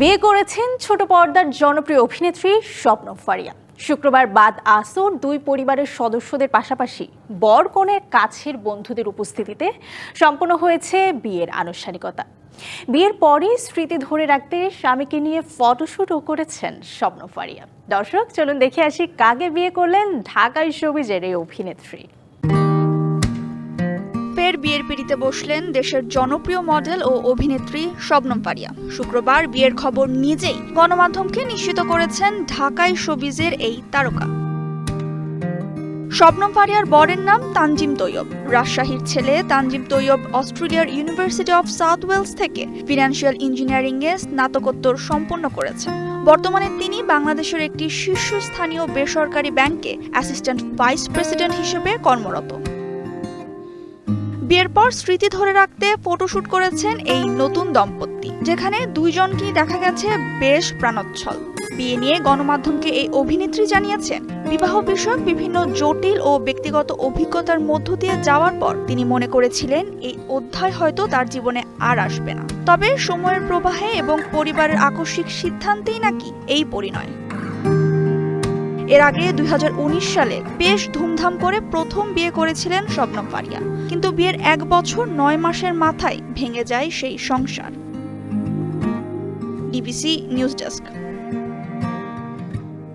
বিয়ে করেছেন ছোট পর্দার জনপ্রিয় অভিনেত্রী স্বপ্ন ফারিয়া। শুক্রবার বাদ আসর দুই পরিবারের সদস্যদের পাশাপাশি বর কনের কাছের বন্ধুদের উপস্থিতিতে সম্পন্ন হয়েছে বিয়ের আনুষ্ঠানিকতা। বিয়ের পরই স্মৃতি ধরে রাখতে স্বামীকে নিয়ে ফটোশ্যুটও করেছেন স্বপ্ন ফারিয়া। দর্শক, চলুন দেখে আসি কাকে বিয়ে করলেন ঢাকায় শোবিজের এই অভিনেত্রী। বিয়ের পিড়িতে বসলেন দেশের জনপ্রিয় মডেল ও অভিনেত্রী শবনম পারিয়া। শুক্রবার বিয়ের খবর নিজেই গণমাধ্যমকে নিশ্চিত করেছেন ঢাকায় শোবিজের এই তারকা। শবনম ফারিয়ার বরের নাম তানজিম তৈয়ব। রাজশাহীর ছেলে তানজিম তৈয়ব অস্ট্রেলিয়ার ইউনিভার্সিটি অফ সাউথ ওয়েলস থেকে ফিনান্সিয়াল ইঞ্জিনিয়ারিং এ স্নাতকোত্তর সম্পন্ন করেছেন। বর্তমানে তিনি বাংলাদেশের একটি শীর্ষস্থানীয় বেসরকারি ব্যাংকে অ্যাসিস্ট্যান্ট ভাইস প্রেসিডেন্ট হিসেবে কর্মরত। বিয়ের পর স্মৃতি ধরে রাখতে ফটোশুট করেছেন এই নতুন দম্পতি, যেখানে দুইজনকেই দেখা গেছে বেশ প্রাণোচ্ছল। বিয়ে নিয়ে গণমাধ্যমকে এই অভিনেত্রী জানিয়েছেন, বিবাহ বিষয়ক বিভিন্ন জটিল ও ব্যক্তিগত অভিজ্ঞতার মধ্য দিয়ে যাওয়ার পর তিনি মনে করেছিলেন, এই অধ্যায় হয়তো তার জীবনে আর আসবে না। তবে সময়ের প্রবাহে এবং পরিবারের আকস্মিক সিদ্ধান্তেই নাকি এই পরিণয়। এর আগে দুই হাজার উনিশ সালে বেশ ধুমধাম করে প্রথম বিয়ে করেছিলেন স্বপ্ন পারিয়া। কিন্তু বিয়ের এক বছর নয় মাসের মাথায় ভেঙে যায় সেই সংসার। DBC news desk.